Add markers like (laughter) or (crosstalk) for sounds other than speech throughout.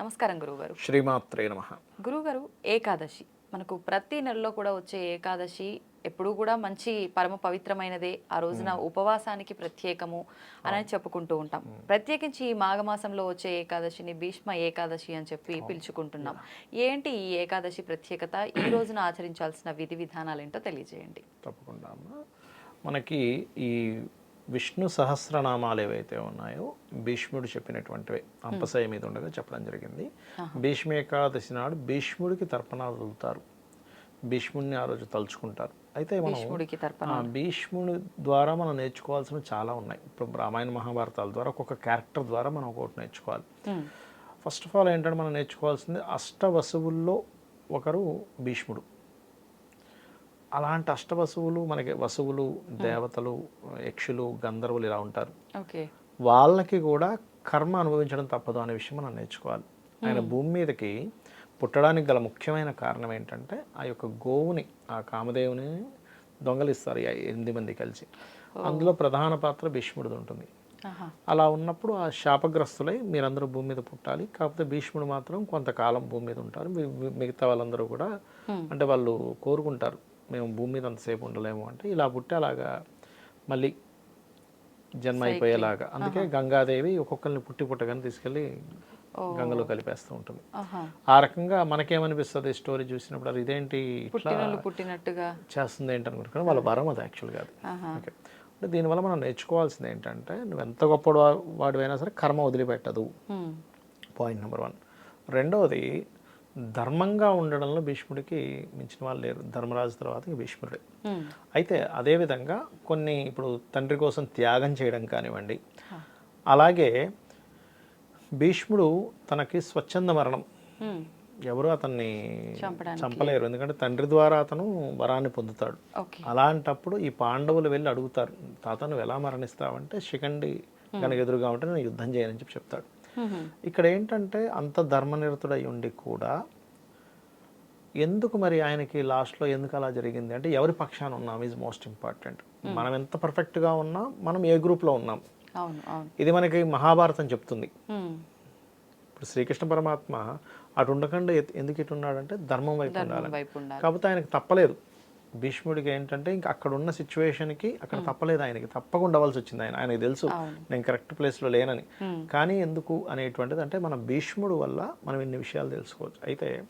నమస్కారం గురువుగారు. శ్రీమాత్రే నమ. గురువుగారు ఏకాదశి. మనకు ప్రతి నెలలో కూడా వచ్చే ఏకాదశి ఎప్పుడూ కూడా మంచి పరమ పవిత్రమైనదే. ఆ రోజున ఉపవాసానికి ప్రత్యేకము అని చెప్పుకుంటూ ఉంటాం. ప్రత్యేకించి ఈ మాఘమాసంలో వచ్చే ఏకాదశిని భీష్మ ఏకాదశి అని చెప్పి పిలుచుకుంటున్నాం. ఏంటి ఈ ఏకాదశి ప్రత్యేకత? ఈ రోజున ఆచరించాల్సిన విధి విధానాలు ఏంటో తెలియజేయండి. తప్పకుండా మనకి ఈ విష్ణు సహస్రనామాలు ఏవైతే ఉన్నాయో భీష్ముడు చెప్పినటువంటివి. అంపశయ మీద ఉండగా చెప్పడం జరిగింది. భీష్మ ఏకాదశి నాడు భీష్ముడికి తర్పణాలు వదులుతారు. భీష్ముడిని ఆ రోజు తలుచుకుంటారు. అయితే మనం భీష్ముడి ద్వారా మనం నేర్చుకోవాల్సినవి చాలా ఉన్నాయి. ఇప్పుడు రామాయణ మహాభారతాల ద్వారా ఒక్కొక్క క్యారెక్టర్ ద్వారా మనం ఒక్కొక్కటి నేర్చుకోవాలి. ఫస్ట్ ఆఫ్ ఆల్ ఏంటంటే మనం నేర్చుకోవాల్సింది అష్టవసువుల్లో ఒకరు భీష్ముడు. అలాంటి అష్టవసువులు మనకి వసువులు దేవతలు యక్షులు గంధర్వులు ఇలా ఉంటారు. వాళ్ళకి కూడా కర్మ అనుభవించడం తప్పదు అనే విషయం మనం నేర్చుకోవాలి. ఆయన భూమి మీదకి పుట్టడానికి గల ముఖ్యమైన కారణం ఏంటంటే ఆ యొక్క గోవుని ఆ కామదేవుని దొంగలిస్తారు ఎనిమిది మంది కలిసి. అందులో ప్రధాన పాత్ర భీష్ముడిది ఉంటుంది. అలా ఉన్నప్పుడు ఆ శాపగ్రస్తులై మీరందరూ భూమి మీద పుట్టాలి. కాకపోతే భీష్ముడు మాత్రం కొంతకాలం భూమి మీద ఉంటారు. మిగతా వాళ్ళందరూ కూడా అంటే వాళ్ళు కోరుకుంటారు. మేము భూమి మీద అంతసేపు ఉండలేము అంటే ఇలా పుట్టి అలాగా మళ్ళీ జన్మ అయిపోయేలాగా. అందుకే గంగాదేవి ఒక్కొక్కరిని పుట్టి పుట్టగానే తీసుకెళ్ళి గంగలో కలిపేస్తూ ఉంటుంది. ఆ రకంగా మనకేమనిపిస్తుంది స్టోరీ చూసినప్పుడు అది ఇదేంటి ఇట్లా పుట్టినట్టుగా. చేస్తుంది ఏంటి అనుకుంటున్నాను వాళ్ళ వరం అది యాక్చువల్గా అది ఓకే. అంటే దీనివల్ల మనం నేర్చుకోవాల్సింది ఏంటంటే నువ్వు ఎంత గొప్ప వాడివైనా సరే కర్మ వదిలిపెట్టదు. పాయింట్ నెంబర్ వన్ రెండవది ధర్మంగా ఉండడంలో భీష్ముడికి మించిన వాళ్ళు లేరు. ధర్మరాజు తర్వాత భీష్ముడే. అయితే అదేవిధంగా కొన్ని ఇప్పుడు తండ్రి కోసం త్యాగం చేయడం కానివ్వండి అలాగే భీష్ముడు తనకి స్వచ్ఛంద మరణం. ఎవరు అతన్ని. చంపలేరు. ఎందుకంటే తండ్రి ద్వారా అతను వరాన్ని పొందుతాడు. అలాంటప్పుడు ఈ పాండవులు వెళ్ళి అడుగుతారు తాత నువ్వు ఎలా మరణిస్తావంటే శిఖండి కనుక ఎదురుగా ఉంటే నేను యుద్ధం చేయనని చెప్పి చెప్తాడు. ఇక్కడ ఏంటంటే అంత ధర్మనిరతుడై ఉండి కూడా ఎందుకు మరి ఆయనకి లాస్ట్లో ఎందుకు అలా జరిగింది? అంటే ఎవరి పక్షాన ఉన్నాం ఈజ్ మోస్ట్ ఇంపార్టెంట్ మనం ఎంత పర్ఫెక్ట్గా ఉన్నా మనం ఏ గ్రూప్లో ఉన్నాం? ఇది మనకి మహాభారతం చెప్తుంది. ఇప్పుడు శ్రీకృష్ణ పరమాత్మ అటు ఉండకుండా ఎందుకు ఇటు ఉన్నాడంటే ధర్మం వైపు ఉండాలి వైపు ఉండాలి. కాకపోతే ఆయనకు తప్పలేదు. భీష్ముడికి ఏంటంటే ఇంకా అక్కడ ఉన్న సిచ్యువేషన్కి అక్కడ తప్పలేదు ఆయనకి. తప్పకుండా ఉండవలసి వచ్చింది ఆయన. ఆయనకి తెలుసు. నేను కరెక్ట్ ప్లేస్లో లేనని. కానీ ఎందుకు అనేటువంటిది అంటే మన భీష్ముడు వల్ల మనం ఇన్ని విషయాలు తెలుసుకోవచ్చు. అయితే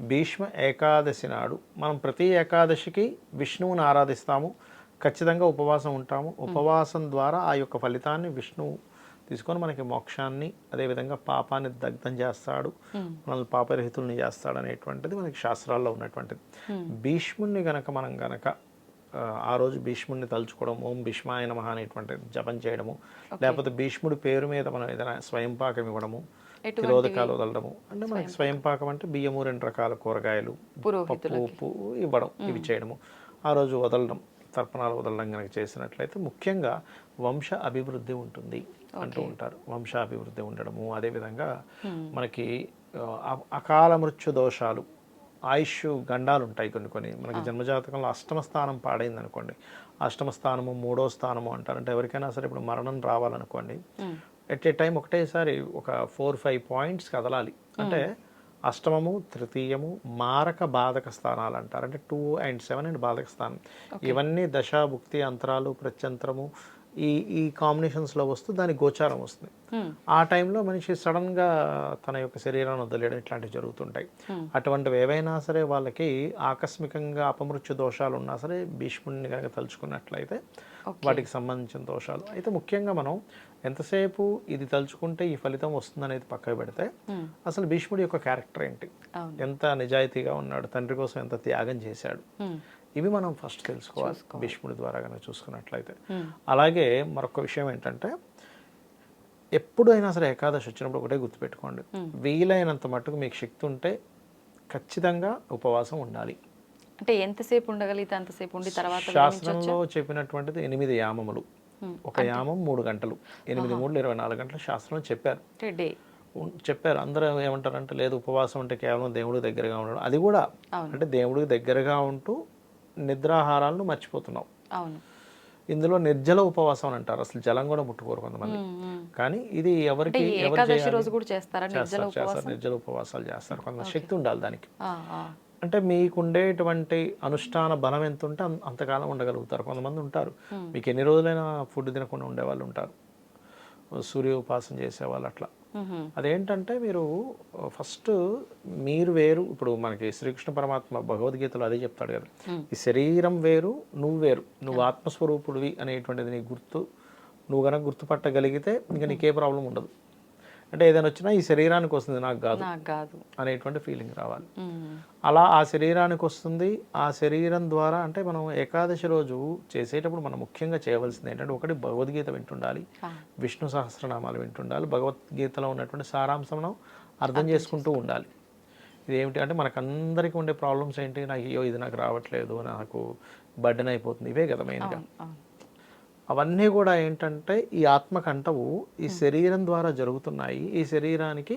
భీష్మ ఏకాదశి నాడు మనం ప్రతి ఏకాదశికి విష్ణువుని ఆరాధిస్తాము. ఖచ్చితంగా ఉపవాసం ఉంటాము. ఉపవాసం ద్వారా ఆ యొక్క ఫలితాన్ని విష్ణువు తీసుకొని మనకి మోక్షాన్ని అదేవిధంగా పాపాన్ని దగ్ధం చేస్తాడు. మనల్ని పాపరహితుల్ని చేస్తాడు అనేటువంటిది మనకి శాస్త్రాల్లో ఉన్నటువంటిది. భీష్ముడిని గనక మనం గనక ఆ, రోజు భీష్ముడిని తలుచుకోవడం ఓం భీష్మాయ నమః అనేటువంటి జపం చేయడము లేకపోతే భీష్ముడి పేరు మీద మనం ఏదైనా స్వయం పాకం ఇవ్వడము తిరోధకాలు వదలడము అంటే మనకి స్వయం పాకం అంటే బియ్యము రెండు రకాల కూరగాయలు పప్పు ఉప్పు ఇవ్వడం ఇవి చేయడము. ఆ రోజు వదలడం తర్పణాలు వదలడం కనుక చేసినట్లయితే ముఖ్యంగా వంశ అభివృద్ధి ఉంటుంది. అంటూ ఉంటారు. వంశ అభివృద్ధి ఉండడము అదేవిధంగా మనకి ఆ, అ- అకాల మృత్యు దోషాలు ఆయుష్ గండాలు ఉంటాయి కొన్ని కొన్ని. మనకి జన్మజాతకంలో అష్టమ స్థానం పాడైంది అనుకోండి అష్టమ స్థానము మూడో స్థానము అంటారు అంటే ఎవరికైనా సరే ఇప్పుడు మరణం రావాలనుకోండి ఎట్ ఏ టైం ఒకటేసారి ఒక ఫోర్ ఫైవ్ పాయింట్స్ కదలాలి. అంటే అష్టమము తృతీయము మారక బాధక స్థానాలు అంటారు. అంటే టూ అండ్ సెవెన్ అండ్ బాధక స్థానం. ఇవన్నీ దశ భుక్తి అంతరాలు ప్రత్యంతరము ఈ ఈ కాంబినేషన్స్లో వస్తూ దాని గోచారం వస్తుంది. ఆ టైంలో మనిషి సడన్గా తన యొక్క శరీరాన్ని వదిలేయడం ఇట్లాంటివి జరుగుతుంటాయి. అటువంటివి ఏవైనా సరే వాళ్ళకి ఆకస్మికంగా అపమృత్యు దోషాలు ఉన్నా సరే భీష్ముడిని కనుక తలుచుకున్నట్లయితే వాటికి సంబంధించిన దోషాలు. అయితే ముఖ్యంగా మనం ఎంతసేపు ఇది తలుచుకుంటే ఈ ఫలితం వస్తుంది అనేది పక్కకు పెడితే అసలు భీష్ముడి యొక్క క్యారెక్టర్ ఏంటి. ఎంత నిజాయితీగా ఉన్నాడు? తండ్రి కోసం ఎంత త్యాగం చేశాడు? ఇవి మనం ఫస్ట్ తెలుసుకోవాలి. భీష్ముడి ద్వారా కనుక చూసుకున్నట్లయితే. అలాగే మరొక విషయం ఏంటంటే ఎప్పుడైనా సరే ఏకాదశి వచ్చినప్పుడు ఒకటే గుర్తుపెట్టుకోండి. వీలైనంత మట్టుకు మీకు శక్తి ఉంటే ఖచ్చితంగా ఉపవాసం ఉండాలి. అంటే ఎంతసేపు ఉండగలిగితే అంతసేపు ఉండి తర్వాత శాస్త్రంలో చెప్పినటువంటిది ఎనిమిది యామములు. ఒక యామం మూడు గంటలు. ఎనిమిది మూడు ఇరవై నాలుగు గంటలు శాస్త్రంలో చెప్పారు. చెప్పారు. అందరూ ఏమంటారంటే లేదు ఉపవాసం అంటే కేవలం దేవుడికి దగ్గరగా ఉండడం. అది కూడా అంటే దేవుడికి దగ్గరగా ఉంటూ నిద్రాహారాలను మర్చిపోతున్నాం. అవును. ఇందులో నిర్జల ఉపవాసం అని అంటారు. అసలు జలం కూడా ముట్టుకోరు కొంతమంది. కానీ ఇది ఎవరికి? రోజు కూడా చేస్తారా నిర్జల చేస్తారు. నిర్జల ఉపవాసాలు చేస్తారు. కొంత శక్తి ఉండాలి దానికి. అంటే మీకు ఉండేటువంటి అనుష్ఠాన బలం ఎంత ఉంటే అంత- అంతకాలం ఉండగలుగుతారు. కొంతమంది ఉంటారు. మీకు ఎన్ని రోజులైనా ఫుడ్ తినకుండా ఉండేవాళ్ళు ఉంటారు. సూర్య ఉపాసన చేసేవాళ్ళు అట్లా. అదేంటంటే మీరు ఫస్ట్ మీరు వేరు. ఇప్పుడు మనకి శ్రీకృష్ణ పరమాత్మ భగవద్గీతలో అదే చెప్తాడు కదా. ఈ శరీరం వేరు నువ్వు వేరు. నువ్వు ఆత్మస్వరూపుడివి అనేటువంటిది నీ గుర్తు. నువ్వు కనుక గుర్తుపట్టగలిగితే ఇంకా నీకే ప్రాబ్లం ఉండదు. అంటే ఏదైనా వచ్చినా ఈ శరీరానికి వస్తుంది నాకు కాదు. కాదు. అనేటువంటి ఫీలింగ్ రావాలి. అలా ఆ శరీరానికి వస్తుంది. ఆ శరీరం ద్వారా అంటే మనం ఏకాదశి రోజు చేసేటప్పుడు మనం ముఖ్యంగా చేయవలసింది ఏంటంటే ఒకటి భగవద్గీత వింటుండాలి. విష్ణు సహస్రనామాలు వింటుండాలి. భగవద్గీతలో ఉన్నటువంటి సారాంశం మనం అర్థం చేసుకుంటూ ఉండాలి. ఇది ఏమిటి అంటే మనకందరికీ ఉండే ప్రాబ్లమ్స్ ఏంటి? నాకు అయ్యో ఇది నాకు రావట్లేదు నాకు బర్డెన్ అయిపోతుంది. ఇవే కదా మెయిన్గా అవన్నీ కూడా ఏంటంటే ఈ ఆత్మకంటవు ఈ శరీరం ద్వారా జరుగుతున్నాయి. ఈ శరీరానికి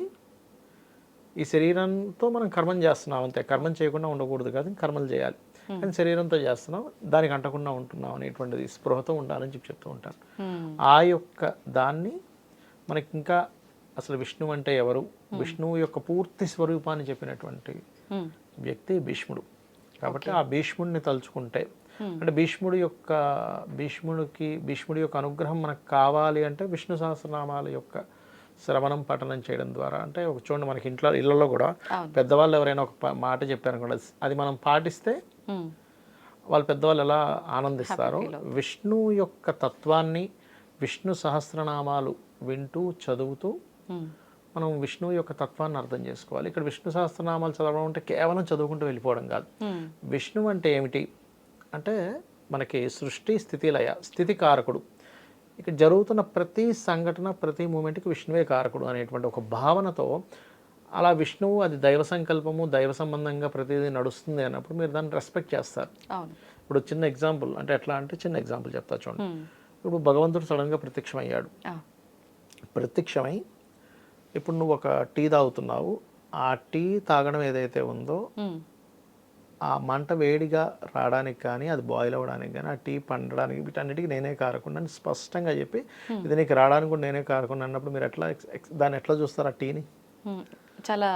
ఈ శరీరంతో మనం కర్మం చేస్తున్నాం అంతే. కర్మం చేయకుండా ఉండకూడదు కాదు కర్మలు చేయాలి. కానీ శరీరంతో చేస్తున్నాం దానికి అంటకుండా ఉంటున్నాం అనేటువంటిది స్పృహతో ఉండాలని చెప్పి చెప్తూ ఉంటాను ఆ యొక్క దాన్ని మనకి ఇంకా అసలు విష్ణువు అంటే ఎవరు? విష్ణువు యొక్క పూర్తి స్వరూపాన్ని చెప్పినటువంటి వ్యక్తి భీష్ముడు. కాబట్టి ఆ భీష్ముడిని తలుచుకుంటే అంటే భీష్ముడి యొక్క భీష్ముడికి భీష్ముడి యొక్క అనుగ్రహం మనకు కావాలి అంటే విష్ణు సహస్రనామాల యొక్క శ్రవణం పఠనం చేయడం ద్వారా. అంటే ఒక చూడండి మనకి ఇంట్లో ఇళ్ళలో కూడా. పెద్దవాళ్ళు ఎవరైనా ఒక మాట చెప్పారు కూడా అది మనం పాటిస్తే ఉమ్, వాళ్ళు పెద్దవాళ్ళు ఎలా ఆనందిస్తారో విష్ణు యొక్క తత్వాన్ని విష్ణు సహస్రనామాలు వింటూ చదువుతూ ఉమ్, మనం విష్ణువు యొక్క తత్వాన్ని అర్థం చేసుకోవాలి. ఇక్కడ విష్ణు సహస్రనామాలు చదవడం అంటే కేవలం చదువుకుంటూ వెళ్ళిపోవడం కాదు. ఉమ్, విష్ణువు అంటే ఏమిటి? అంటే మనకి సృష్టి స్థితి లయ స్థితి కారకుడు. ఇక్కడ జరుగుతున్న ప్రతి సంఘటన ప్రతి మూమెంట్కి విష్ణువే కారకుడు అనేటువంటి ఒక భావనతో అలా విష్ణువు అది దైవ సంకల్పము దైవ సంబంధంగా ప్రతిదీ నడుస్తుంది అన్నప్పుడు మీరు దాన్ని రెస్పెక్ట్ చేస్తారు. ఇప్పుడు చిన్న ఎగ్జాంపుల్ అంటే ఎట్లా అంటే చిన్న ఎగ్జాంపుల్ చెప్తా చూడండి. ఇప్పుడు భగవంతుడు సడన్గా ప్రత్యక్షమయ్యాడు. ప్రత్యక్షమై ఇప్పుడు నువ్వు ఒక టీ తాగుతున్నావు. ఆ టీ తాగడం ఏదైతే ఉందో ఆ మంట వేడిగా రావడానికి కానీ అది బాయిల్ అవ్వడానికి కానీ ఆ టీ పండడానికి వీటన్నిటికీ నేనే కారకుండా స్పష్టంగా చెప్పి ఇది నీకు రావడానికి కూడా నేనే కారకుండా అన్నప్పుడు మీరు ఎట్లా దాన్ని ఎట్లా చూస్తారు ఆ టీని? చాలా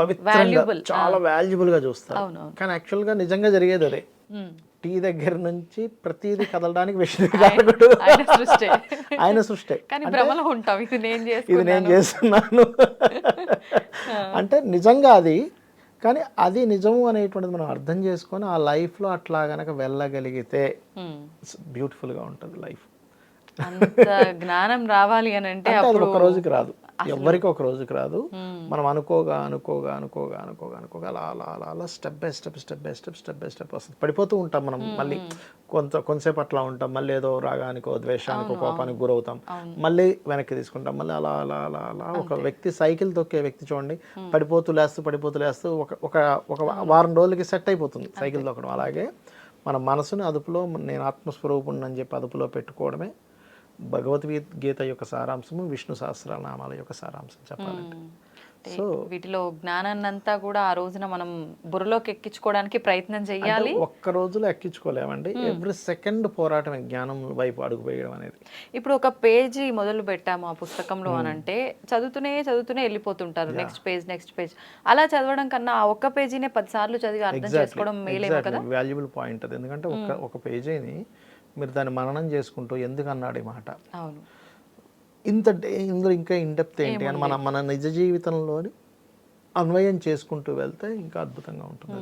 పవిత్రంగా చాలా valuable గా చూస్తారు. కానీ యాక్చువల్గా నిజంగా జరిగేది అదే. టీ దగ్గర నుంచి ప్రతిదీ కదలడానికి (laughs) విష్ణు ఆయన సృష్టి. ఇది నేను చేస్తున్నాను (laughs) అంటే నిజంగా అది కానీ అది నిజము అనేటువంటిది మనం అర్థం చేసుకొని ఆ లైఫ్లో అట్లా గనక వెళ్ళగలిగితే బ్యూటిఫుల్గా ఉంటుంది లైఫ్. అంత జ్ఞానం రావాలి అని అంటే అది ఒక రోజుకి రాదు. ఎవరికి ఒక రోజుకి రాదు. మనం అనుకోగా అనుకోగా అనుకోగా అనుకోగా అనుకోగా అలా అలా అలా అలా step by step step by step step by step వస్తుంది. పడిపోతూ ఉంటాం మనం మళ్ళీ కొంత కొంతసేపు అట్లా ఉంటాం. మళ్ళీ ఏదో రాగానికో ద్వేషానికో కోపానికి గురవుతాం. మళ్ళీ వెనక్కి తీసుకుంటాం. మళ్ళీ అలా అలా అలా అలా ఒక వ్యక్తి సైకిల్ తొక్కే వ్యక్తి చూడండి. పడిపోతూ లేస్తూ పడిపోతూ లేస్తూ ఒక ఒక ఒక వారం రోజులకి సెట్ అయిపోతుంది సైకిల్ తొక్కడం. అలాగే మన మనసుని అదుపులో నేను ఆత్మస్వరూపుణ్ణి అని చెప్పి అదుపులో పెట్టుకోవడమే భగవద్గీత యొక్క సారాంశము విష్ణు సహస్రనామాల యొక్క సారాంశం చెప్పాలంటే. అంటే వీటిలో జ్ఞానాన్ని అంతా కూడా ఆ రోజున మనం బుర్రలోకి ఎక్కించుకోవడానికి ప్రయత్నం చెయ్యాలి. ఒక్క రోజులో ఎక్కించుకోలేమండి. ఎవ్రీ సెకండ్ పోరాటం జ్ఞానం వైపు అడుగు వేయడం అనేది. ఇప్పుడు ఒక పేజీ మొదలు పెట్టాము ఆ పుస్తకంలో అని అంటే చదువుతూనే చదువుతూనే వెళ్ళిపోతుంటారు నెక్స్ట్ పేజ్ నెక్స్ట్ పేజ్. అలా చదవడం కన్నా ఆ ఒక్క పేజీనే పది సార్లు చదివి అర్థం చేసుకోవడం మేలేమో కదా? వాల్యుబుల్ పాయింట్ అది. ఎందుకంటే ఒక ఒక పేజీని మీరు దాన్ని మననం చేసుకుంటూ ఎందుకు అన్నాడు ఈ మాట? అవును. ఇంత ఇందులో ఇంకా ఇండెప్త్ ఏంటి? అని మన మన నిజ జీవితంలోని అన్వయం చేసుకుంటూ వెళ్తే ఇంకా అద్భుతంగా ఉంటుంది.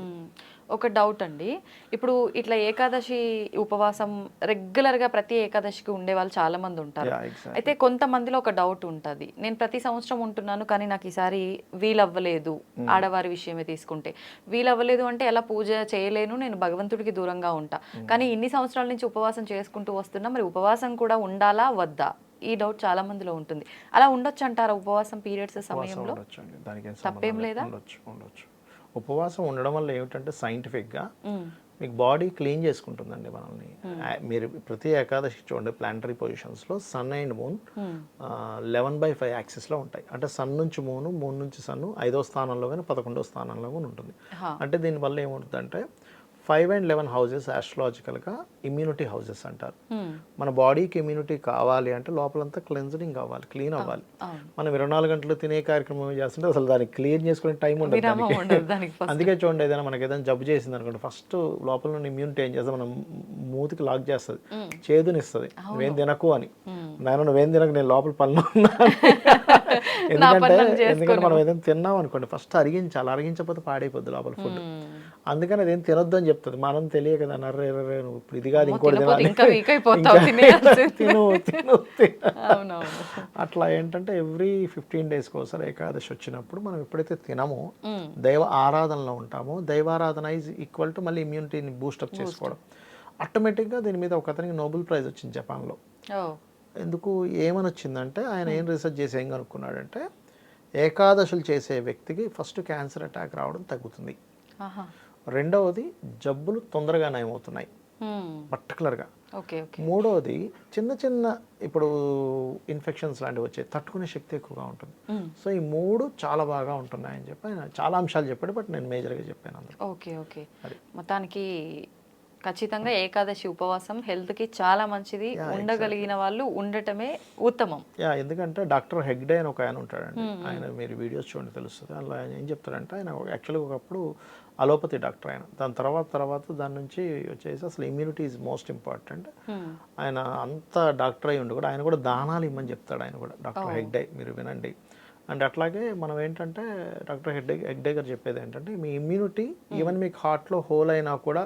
ఒక డౌట్ అండి. ఇప్పుడు ఇట్లా ఏకాదశి ఉపవాసం రెగ్యులర్గా ప్రతి ఏకాదశికి ఉండే వాళ్ళు చాలా మంది ఉంటారు. అయితే కొంతమందిలో ఒక డౌట్ ఉంటుంది. నేను ప్రతి సంవత్సరం ఉంటున్నాను కానీ నాకు ఈసారి వీలవ్వలేదు ఆడవారి విషయమే తీసుకుంటే. వీలవ్వలేదు అంటే ఎలా పూజ చేయలేను నేను భగవంతుడికి దూరంగా ఉంటా. కానీ ఇన్ని సంవత్సరాల నుంచి ఉపవాసం చేసుకుంటూ వస్తున్నా మరి ఉపవాసం కూడా ఉండాలా వద్దా? ఈ డౌట్ చాలా మందిలో ఉంటుంది. అలా ఉండొచ్చు అంటారా ఉపవాసం పీరియడ్స్ సమయంలో? తప్పేం లేదు. ఉండొచ్చు. ఉపవాసం ఉండడం వల్ల ఏమిటంటే సైంటిఫిక్గా. మీకు బాడీ క్లీన్ చేసుకుంటుందండి మనల్ని. మీరు ప్రతి ఏకాదశి చూడండి planetary పొజిషన్స్లో sun and moon eleven by five యాక్సిస్లో ఉంటాయి. అంటే సన్ నుంచి మూను మూన్ నుంచి సన్ను ఐదో స్థానంలో కానీ పదకొండో స్థానంలో కానీ ఉంటుంది. అంటే దీనివల్ల ఏముంటుందంటే ఫైవ్ అండ్ లెవెన్ హౌజెస్ ఆస్ట్రాలజికల్గా ఇమ్యూనిటీ హౌజెస్ అంటారు. మ్మ్. మన బాడీకి ఇమ్యూనిటీ కావాలి అంటే లోపలంతా క్లెన్జరింగ్ అవ్వాలి క్లీన్ అవ్వాలి. మనం ఇరవై నాలుగు గంటలు తినే కార్యక్రమం చేస్తుంటే అసలు దానికి క్లీన్ చేసుకునే టైం ఉండదు అందుకే చూడండి ఏదైనా మనకి ఏదైనా జబ్బు చేసింది అనుకోండి ఫస్ట్ లోపల నుండి ఇమ్యూనిటీ ఏం చేస్తుంది? మనం మూతికి లాక్ చేస్తుంది. చేదునిస్తుంది. నువ్వేం తినకు అని. నేను నువ్వేం తినకు? నేను లోపల పనులు. (laughs) ఎందుకంటే ఎందుకంటే మనం ఏదైనా తిన్నాం అనుకోండి ఫస్ట్ అరిగించాలి. అరిగించకపోతే పాడైపోద్ది లోపల ఫుడ్ అందుకని అదేం తినొద్దు అని చెప్తుంది. మనం తెలియ కదా నర్రే నువ్వు ఇప్పుడు ఇది కాదు ఇంకోటి. (laughs) తిను తిను అట్లా ఏంటంటే ఎవ్రీ ఫిఫ్టీన్ డేస్కి ఒకసారి ఏకాదశి వచ్చినప్పుడు మనం ఎప్పుడైతే తినమో. దైవ ఆరాధనలో ఉంటామో దైవారాధన ఈజ్ ఈక్వల్ టు మళ్ళీ ఇమ్యూనిటీని బూస్టప్ చేసుకోవడం. ఆటోమేటిక్గా దీని మీద ఒక అతనికి నోబెల్ ప్రైజ్ వచ్చింది జపాన్లో. ఎందుకు ఏమని వచ్చిందంటే ఆయన ఏం రీసెర్చ్ చేసి ఏం కనుక్కున్నాడంటే ఏకాదశులు చేసే వ్యక్తికి ఫస్ట్ క్యాన్సర్ అటాక్ రావడం తగ్గుతుంది. రెండవది జబ్బులు తొందరగా నయమవుతున్నాయి. పర్టికులర్గా. మూడవది చిన్న చిన్న ఇప్పుడు ఇన్ఫెక్షన్స్ లాంటివి వచ్చాయి. తట్టుకునే శక్తి ఎక్కువగా ఉంటుంది. సో ఈ మూడు చాలా బాగా ఉంటున్నాయని చెప్పి ఆయన చాలా అంశాలు చెప్పాడు. బట్ నేను మేజర్గా చెప్పాను అందులో. Okay okay. మొత్తానికి ఖచ్చితంగా ఏకాదశి ఉపవాసం హెల్త్కి చాలా మంచిది. ఉండగలిగిన వాళ్ళు ఉండటమే ఉత్తమం. యా ఎందుకంటే డాక్టర్ హెగ్డే అని ఒక ఆయన ఉంటాడండి. ఆయన మీరు వీడియోస్ చూడండి తెలుస్తుంది. అందులో ఆయన ఏం చెప్తారంటే ఆయన యాక్చువల్గా ఒకప్పుడు అలోపతి డాక్టర్ ఆయన. దాని తర్వాత తర్వాత దాని నుంచి వచ్చేసి అసలు ఇమ్యూనిటీ ఈజ్ మోస్ట్ ఇంపార్టెంట్. ఆయన అంత డాక్టర్ అయి ఉండి కూడా ఆయన కూడా దానాలు ఇమ్మని చెప్తాడు ఆయన కూడా. డాక్టర్ హెగ్డే మీరు వినండి. అండ్ అట్లాగే మనం ఏంటంటే డాక్టర్ హెగ్డే హెగ్డే గారు చెప్పేది ఏంటంటే మీ ఇమ్యూనిటీ ఈవెన్ మీకు హార్ట్లో హోల్ అయినా కూడా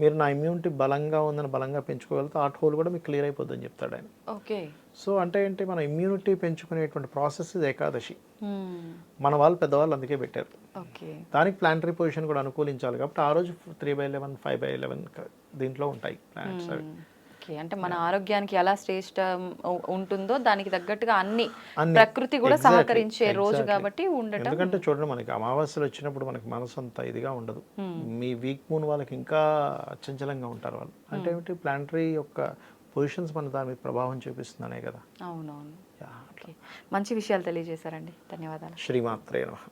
మీరు నా ఇమ్యూనిటీ బలంగా ఉందని బలంగా పెంచుకోగలిగితే హార్ట్ హోల్ కూడా మీకు క్లియర్ అయిపోద్దని చెప్తాడు ఆయన. ఓకే సో అంటే ఏంటి? మన ఇమ్యూనిటీ పెంచుకునేటువంటి ప్రాసెస్ ఇది ఏకాదశి. మ్మ్. మన వాళ్ళు పెద్దవాళ్ళు అందుకే పెట్టారు. దానికి ప్లానటరీ పొజిషన్ కూడా అనుకూలించాలి కాబట్టి ఆ రోజు three by eleven five by eleven దీంట్లో ఉంటాయి ప్లానెట్స్ అవి. ఓకే అంటే మన ఆరోగ్యానికి ఎలా శ్రేష్ట ఉంటుందో దానికి తగ్గట్టుగా అన్ని. ప్రకృతి కూడా సహకరించే రోజు. కాబట్టి ఉండటం ఎందుకంటే చూడండి మనకి అమావాస్యలు వచ్చినప్పుడు మనకి మనసు అంత ఇదిగా ఉండదు. మీ వీక్ మూన్ వాళ్ళకి ఇంకా అచంచలంగా ఉంటారు వాళ్ళు. అంటే ఏమిటి? ప్లానటరీ యొక్క పొజిషన్స్ మన దాని మీద ప్రభావం చూపిస్తుందనే కదా. అవునవును. మంచి విషయాలు తెలియజేశారండి. ధన్యవాదాలు. శ్రీమాత్రే నమః.